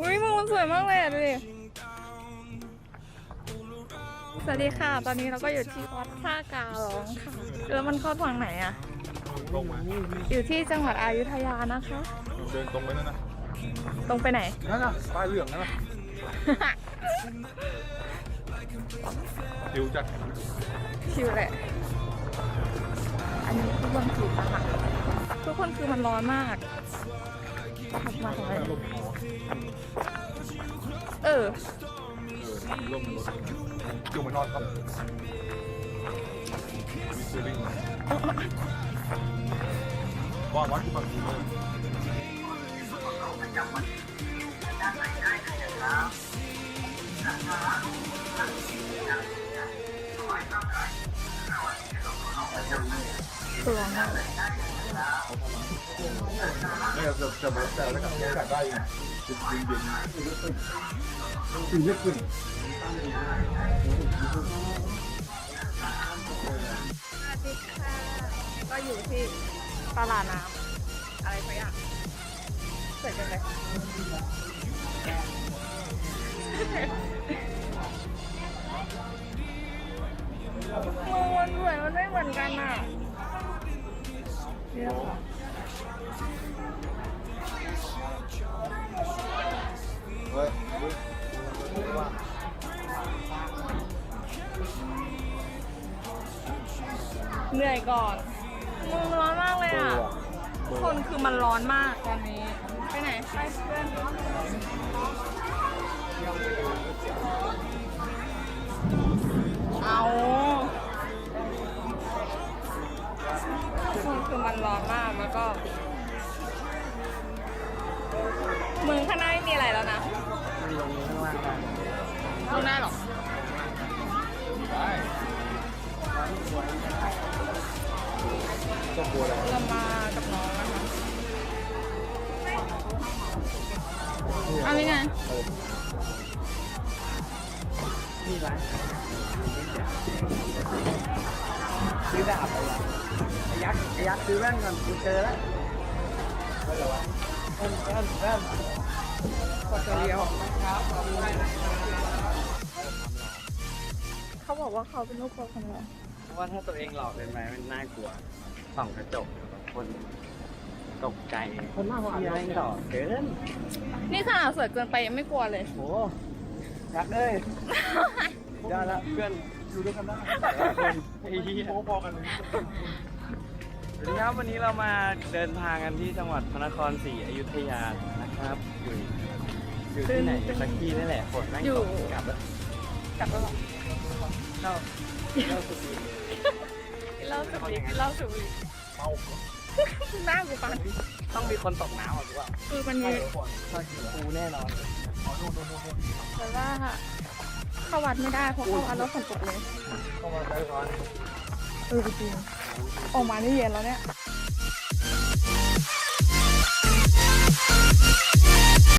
อุ้ยมึงมันสวยมากเลยอะดูดิ สวัสดีค่ะ ตอนนี้เราก็อยู่ที่วัดท่ากาหลองค่ะ แล้วมันเข้าทางไหนอะตรงมาอยู่ที่จังหวัดอยุธยานะคะ เดินตรงไปนั่นนะตรงไปไหน นั่นน่ะป้ายเหลืองนั่นน่ะหิวจัดชิวแหละ อันนี้คือบางสีตา ทุกคนคือมันร้อนมากขับมาของอะไรลมหอเออเออลมรถอยู่มานอนครับวิสเซอริงว่าวัดที่บางทีเลยคือร้อนมาก เลยไม่จะจะมาแต่แล้วกับอากาศได้ยังจะเย็นย็นถึงเยอะขึ้นสวัสดีค่ะก็อยู่ที่ตลาดน้ำอะไรสักอย่างสวยจังเลยมึงมันสวยมันไม่เหมือนกันอะ เหรอเฮ้ยเหนื่อยก่อนมึงร้อนมากเลยอะ คนคือมันร้อนมากตอนนี้ ไปไหน ไปเพื่อน ลงได้หรอได้ต้องกลัวอะไรเรามากับน้องนะคะเอายังไงนี่ร้านซื้อดาบไปแล้วไอ้ยักษ์ไอ้ยักษ์ซื้อแว่นก่อนกูเจอแล้วแว่นแว่นแว่นกดเดียวครับเขา บอกว่าเขาเป็นลูกคนคนเดียวเพราะว่าถ้าตัวเองหลอกเกินไปมันน่ากลัวส่องกระจกคนตกใจคนมากกว่าอะไรต่อเกินนี่ขนาดสวยเกินไปยังไม่กลัวเลยโหยักษ์เอ้ยยอดละเพื่อนอยู่ด้วยกันได้คนไอ้เหี้ยโอ้พอกันสวัสดีครับวันนี้เรามาเดินทางกันที่จังหวัดพระนครศรีอยุธยานะครับ อยู่อยู่ที่ไหนสักที่นี่แหละฝนแม่งอยู่ตกกลับแล้วกลับแล้ว เหล้าเข้าสุดทีกินเหล้าสูบบุหรี่กินเหล้าสูบบุหรี่เมาหน้ากูปันต้องมีคนตกน้ำหรือเปล่าคือมันมีถ้ากูแน่นอนโดนโดนโดนแต่ว่าเข้าวัดไม่ได้เพราะเข้าวัดแล้วฝนตกเลยเข้ามาใช้ร้อนเออจริงออกมานี่เย็นแล้วเนี่ย